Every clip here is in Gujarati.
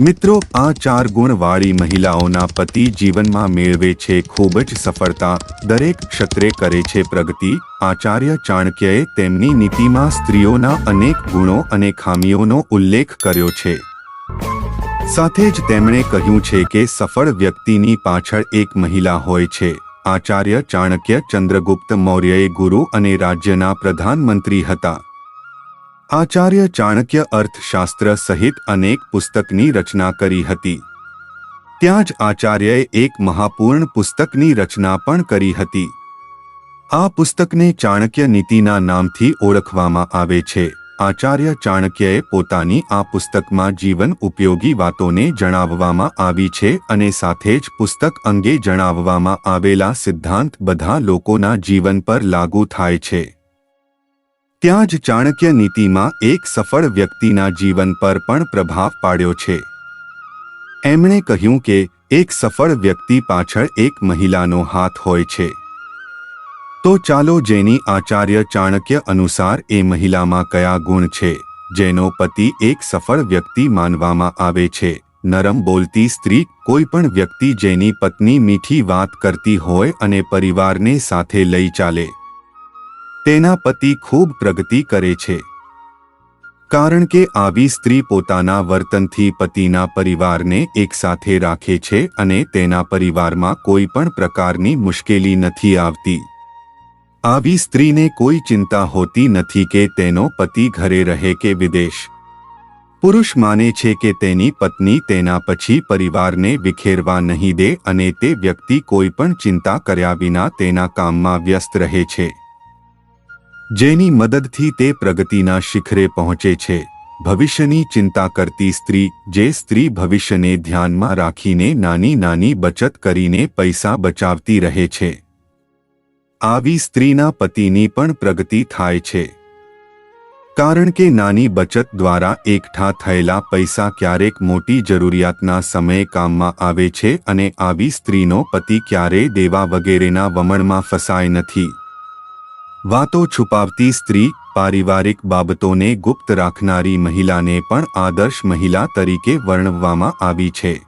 મિત્રો, આ ચાર ગુણવાળી મહિલાઓના પતિ જીવનમાં મેળવે છે ખૂબ જ સફળતા. દરેક ક્ષત્રે કરે છે પ્રગતિ. આચાર્ય ચાણક્યએ તેમની નીતિમાં સ્ત્રીઓના અનેક ગુણો અને ખામીઓનો ઉલ્લેખ કર્યો છે. સાથે જ તેમણે કહ્યું છે કે સફળ વ્યક્તિની પાછળ એક મહિલા હોય છે. આચાર્ય ચાણક્ય ચંદ્રગુપ્ત મૌર્યએ ગુરુ અને રાજ્યના પ્રધાનમંત્રી હતા. આચાર્ય ચાણક્ય અર્થશાસ્ત્ર સહિત અનેક પુસ્તકની રચના કરી હતી. ત્યાં જ આચાર્યએ એક મહાપૂર્ણ પુસ્તકની રચના પણ કરી હતી. આ પુસ્તકને ચાણક્ય નીતિના નામથી ઓળખવામાં આવે છે. આચાર્ય ચાણક્યએ પોતાની આ પુસ્તકમાં જીવન ઉપયોગી વાતોને જણાવવામાં આવી છે અને સાથે જ પુસ્તક અંગે જણાવવામાં આવેલા સિદ્ધાંત બધા લોકોના જીવન પર લાગુ થાય છે. ત્યાં જ ચાણક્ય નીતિમાં એક સફળ વ્યક્તિના જીવન પર પણ પ્રભાવ પાડ્યો છે. એમણે કહ્યું કે, એક સફળ વ્યક્તિ પાછળ એક મહિલાનો હાથ હોય છે. તો ચાલો જેની આચાર્ય ચાણક્ય અનુસાર એ મહિલામાં કયા ગુણ છે, જેનો પતિ એક સફળ વ્યક્તિ માનવામાં આવે છે. નરમ બોલતી સ્ત્રી કોઈ પણ વ્યક્તિ જેની પત્ની મીઠી વાત કરતી હોય અને પરિવારને સાથે લઈ ચાલે. તેના પતિ ખૂબ પ્રગતિ કરે છે. કારણ કે આવી સ્ત્રી પોતાના વર્તનથી પતિના પરિવારને એકસાથે રાખે છે અને તેના પરિવારમાં કોઈ પણ પ્રકારની મુશ્કેલી નથી આવતી. આવી સ્ત્રીને કોઈ ચિંતા હોતી નથી કે તેનો પતિ ઘરે રહે કે વિદેશ. પુરુષ માને છે કે તેની પત્ની તેના પછી પરિવારને વિખેરવા નહીં દે અને તે વ્યક્તિ કોઈ પણ ચિંતા કર્યા વિના તેના કામમાં વ્યસ્ત રહે છે. જેની મદદથી તે પ્રગતિના શિખરે પહોંચે છે. ભવિષ્યની ચિંતા કરતી સ્ત્રી, જે સ્ત્રી ભવિષ્યને ધ્યાનમાં રાખીને નાની નાની બચત કરીને પૈસા બચાવતી રહે છે. આવી સ્ત્રીના પતિની પણ પ્રગતિ થાય છે. કારણ કે નાની બચત દ્વારા એકઠા થયેલા પૈસા ક્યારેક મોટી જરૂરિયાતના સમયે કામમાં આવે છે અને આવી સ્ત્રીનો પતિ ક્યારેય દેવા વગેરેના વમણમાં ફસાય નથી. વાતો છુપાવતી સ્ત્રી પારિવારિક બાબતોને ગુપ્ત રાખનારી મહિલાને પણ આદર્શ મહિલા તરીકે વર્ણવવામાં આવી છે.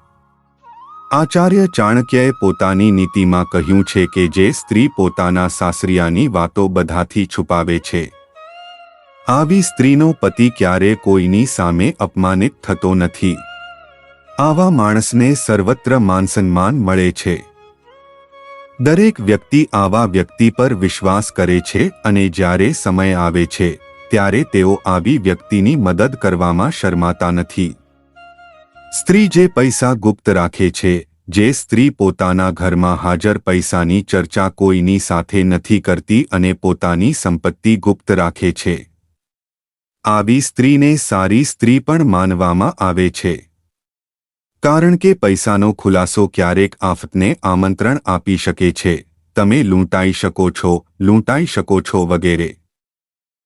આચાર્ય ચાણક્યએ પોતાની નીતિમાં કહ્યું છે કે જે સ્ત્રી પોતાના સાસરિયાની વાતો બધાથી છુપાવે છે. આવી સ્ત્રીનો પતિ ક્યારે કોઈની સામે અપમાનિત થતો નથી. આવા માણસને સર્વત્ર માનસન્માન મળે છે. દરેક વ્યક્તિ આવા વ્યક્તિ પર વિશ્વાસ કરે છે અને જ્યારે સમય આવે છે, ત્યારે તેઓ આવી વ્યક્તિની મદદ કરવામાં શરમાતા નથી. સ્ત્રી જે પૈસા ગુપ્ત રાખે છે, જે સ્ત્રી પોતાના ઘરમાં હાજર પૈસાની ચર્ચા કોઈની સાથે નથી કરતી અને પોતાની સંપત્તિ ગુપ્ત રાખે છે. આવી સ્ત્રીને સારી સ્ત્રી પણ માનવામાં આવે છે. કારણ કે પૈસાનો ખુલાસો ક્યારેક આફતને આમંત્રણ આપી શકે છે. તમે લૂંટાઈ શકો છો, લૂંટાઈ શકો છો વગેરે.